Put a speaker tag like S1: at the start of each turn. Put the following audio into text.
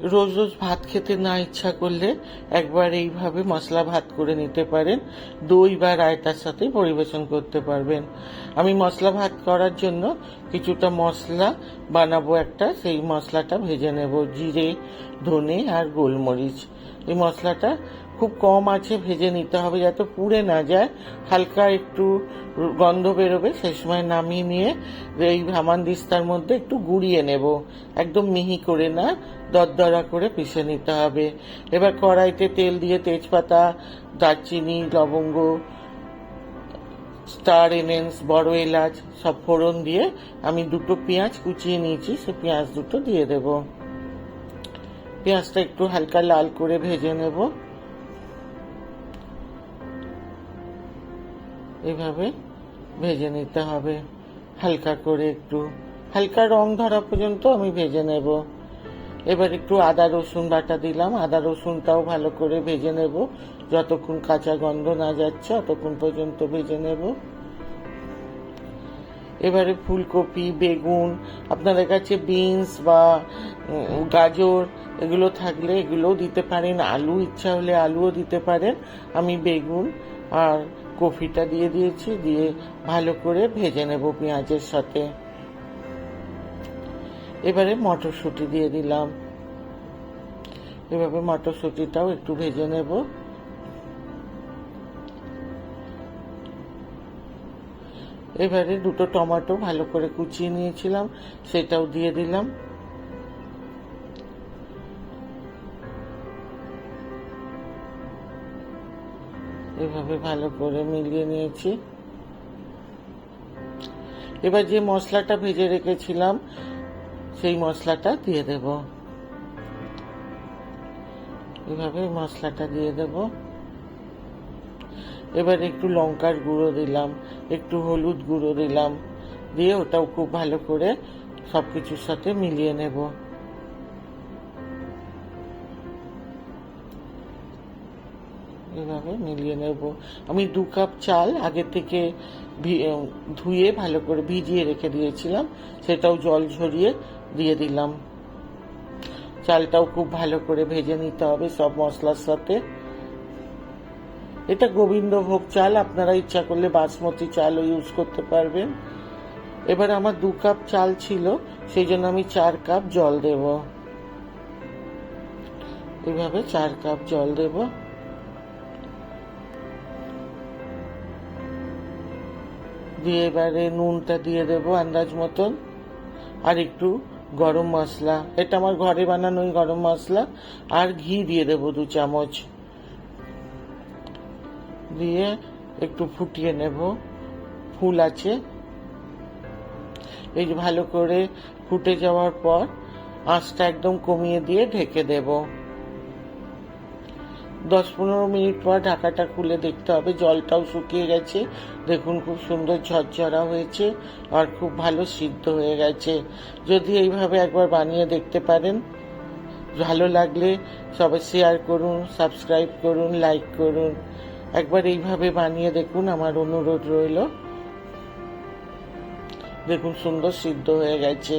S1: রোজ রোজ ভাত খেতে না ইচ্ছা করলে একবার এইভাবে মশলা ভাত করে নিতে পারেন। দই বা রায়তার সাথে পরিবেশন করতে পারবেন। আমি মশলা ভাত করার জন্য কিছুটা মশলা বানাবো একটা, সেই মশলাটা ভেজে নেব। জিরে, ধনে আর গোলমরিচ। এই মশলাটা খুব কম আছে, ভেজে নিতে হবে যাতে পুড়ে না যায়। হালকা একটু গন্ধ বেরোবে, সেই সময় নামিয়ে নিয়ে এই হামানদিস্তার মধ্যে একটু গুঁড়িয়ে নেব। একদম মিহি করে না, দরদরা করে পিষে নিতে হবে। এবার কড়াইতে তেল দিয়ে তেজপাতা, দারচিনি, লবঙ্গ, স্টার এমেন্স বড় এলাচ, সব ফোড়ন দিয়ে আমি দুটো পেঁয়াজ কুচিয়ে নিয়েছি, সে পেঁয়াজ দুটো দিয়ে দেব। পেঁয়াজটা একটু হালকা লাল করে ভেজে নেব। এভাবে ভেজে নিতে হবে। হালকা করে একটু, হালকা রং ধরা পর্যন্ত আমি ভেজে নেব। এবার একটু আদা রসুন বাটা দিলাম। আদা রসুনটাও ভালো করে ভেজে নেব। যতক্ষণ কাঁচা গন্ধ না যাচ্ছে ততক্ষণ পর্যন্ত ভেজে নেব। এবারে ফুলকপি, বেগুন, আপনাদের কাছে বিনস বা গাজর এগুলো থাকলে এগুলোও দিতে পারেন। আলু, ইচ্ছা হলে আলুও দিতে পারেন। আমি বেগুন আর কফিটা দিয়ে দিয়েছি, দিয়ে ভালো করে ভেজে নেব পেঁয়াজের সাথে। এবারে মটরশুঁটি দিয়ে দিলাম। এভাবে মটরশুঁটিটাও একটু ভেজে নেব। এবারে দুটো টমেটো ভালো করে কুচিয়ে নিয়েছিলাম, সেটাও দিয়ে দিলাম। এভাবে ভালো করে মিলিয়ে নিয়েছি। এবার যে মশলাটা ভেজে রেখেছিলাম, সেই মশলাটা দিয়ে দেব। এভাবে মশলাটা দিয়ে দেব। এবার একটু লঙ্কার গুঁড়ো দিলাম, একটু হলুদ গুঁড়ো দিলাম, দিয়ে ওটাও খুব ভালো করে সব কিছুর সাথে মিলিয়ে নেব। এভাবে মিলিয়ে নেব। আমি দু কাপ চাল আগে থেকে ধুয়ে ভালো করে ভিজিয়ে রেখে দিয়েছিলাম। সেটাও জল ঝরিয়ে দিয়ে দিলাম। চালটাও খুব ভালো করে ভেজে নিতে হবে সব মশলার সাথে। এটা গোবিন্দভোগ চাল, আপনারা ইচ্ছা করলে বাসমতি চালও ইউজ করতে পারবেন। এবার আমার দু কাপ চাল ছিল, সেই জন্য আমি চার কাপ জল দেব। এভাবে চার কাপ জল দেব। দিয়ে এবারে নুনটা দিয়ে দেব আন্দাজ মতন। আর একটু গরম মশলা। এটা আমার ঘরে বানানোই গরম মশলা। আর ঘি দিয়ে দেব দু চামচ। দিয়ে একটু ফুটিয়ে নেব। ফুল আছে। এই ভালো করে ফুটে যাওয়ার পর আঁচটা একদম কমিয়ে দিয়ে ঢেকে দেব। দশ পনেরো মিনিট পর ঢাকাটা খুলে দেখতে হবে। জলটাও শুকিয়ে গেছে। দেখুন খুব সুন্দর ঝরঝরা হয়েছে আর খুব ভালো সিদ্ধ হয়ে গেছে। যদি এইভাবে একবার বানিয়ে দেখতে পারেন, ভালো লাগলে সবাই শেয়ার করুন সাবস্ক্রাইব করুন লাইক করুন। একবার এইভাবে বানিয়ে দেখুন, আমার অনুরোধ রইল। দেখুন, সুন্দর সিদ্ধ হয়ে গেছে।